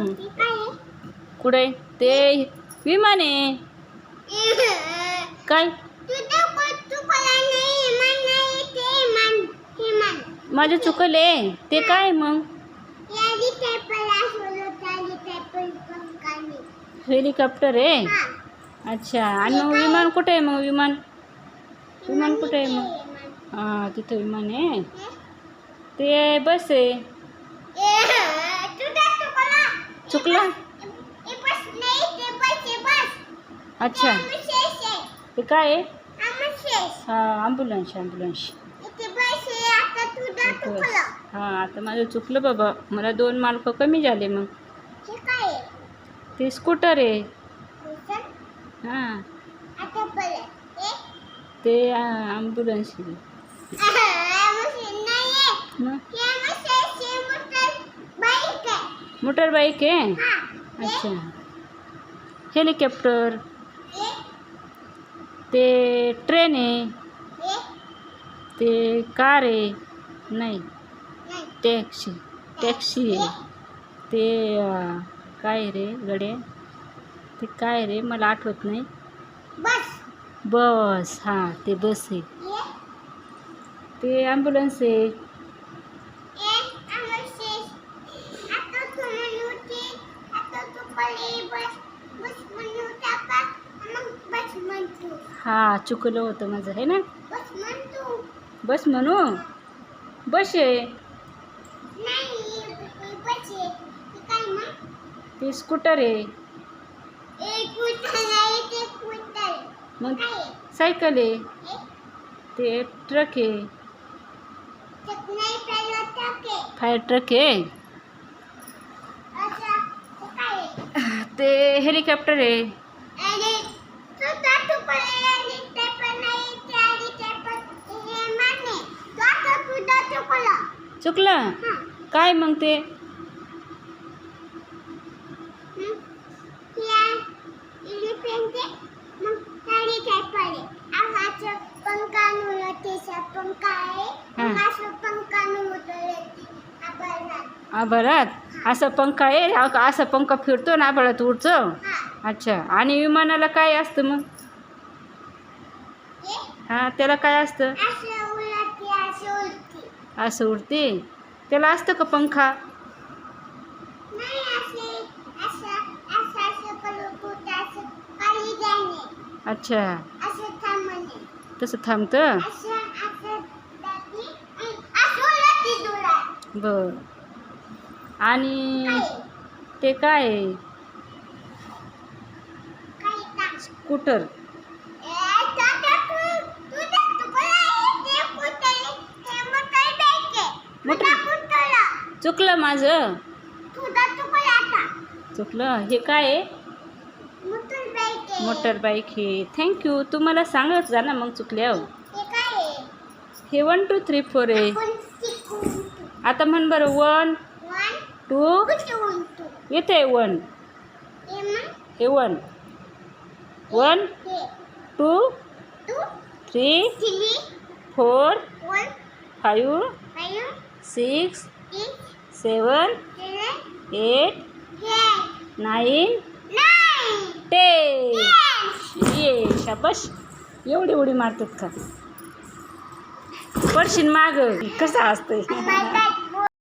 आहे? कुठे? ते विमान. आहे काय? माझं चुकले. ते काय मग? हेलिकॉप्टर आहे? अच्छा. आणि मग विमान कुठे आहे मग विमान? विमान कुठे आहे मग? हां तिथं विमान आहे. ते बस आहे. चुकला? अच्छा. ते काय आहे? हां ॲम्ब्युलन्स ॲम्ब्युलन्स हां आता माझं चुकलं बाबा. मला दोन मार्क कमी झाले मग. ते स्कूटर आहे. हां. ते ॲम्ब्युलन्स मग हे मशीन हे मोटर बाईक आहे मोटर बाईक आहे? हा. अच्छा. हेलिकॉप्टर. ते ट्रेन आहे? ते कार आहे? नाही. टॅक्सी. टॅक्सी आहे. ते काय रे गडे ते काय रे? मला आठवत नाही. बस. बस. हां ते बस आहे. ते ॲम्ब्युलन्स आहे ए मशीन आता तू म्हणूची आता तू पली बस बस म्हणू टाका मग बस म्हणतो हां चुकलं होतं माझं आहे ना? बस म्हणू? बस आहे. नाही बस आहे. ते स्कूटर आहे. मग? सायकल आहे. ते ट्रक आहे. फायर ट्रक आहे अच्छा ते काय आहे? ते हेलिकॉप्टर आहे आणि तू तर तू पळायला आणि ते पण नाही ते आणि ते पण हे माने तू आता तू तू चुकलं. हां. काय मग ते? हं? एलिफंट आहे. गाडी काय ते. मग आपण आभारात? असं पंखा आहे हा- असा पंखा फिरतो ना आभाळात उडतो. हा अच्छा आणि विमानाला काय असतं मग? हे? त्याला काय असतं? असं उडते त्याला असतं का पंखा? अच्छा. तसं थांबतं? बर. आणि ते काय? आहे स्कूटर चुकलं माझं. चुकलं. हे काय? आहे मोटर बाईक हे. थँक्यू तू मला सांगत जा ना मग चुकल्यावर हे. हे वन टू थ्री फोर आहे. आता म्हण बरं वन टू येते वन. हे one. One two three four five six seven eight nine nine ten. ये शाबाश. एवढी उडी मारतात का? पडशील माग. कसं असतंय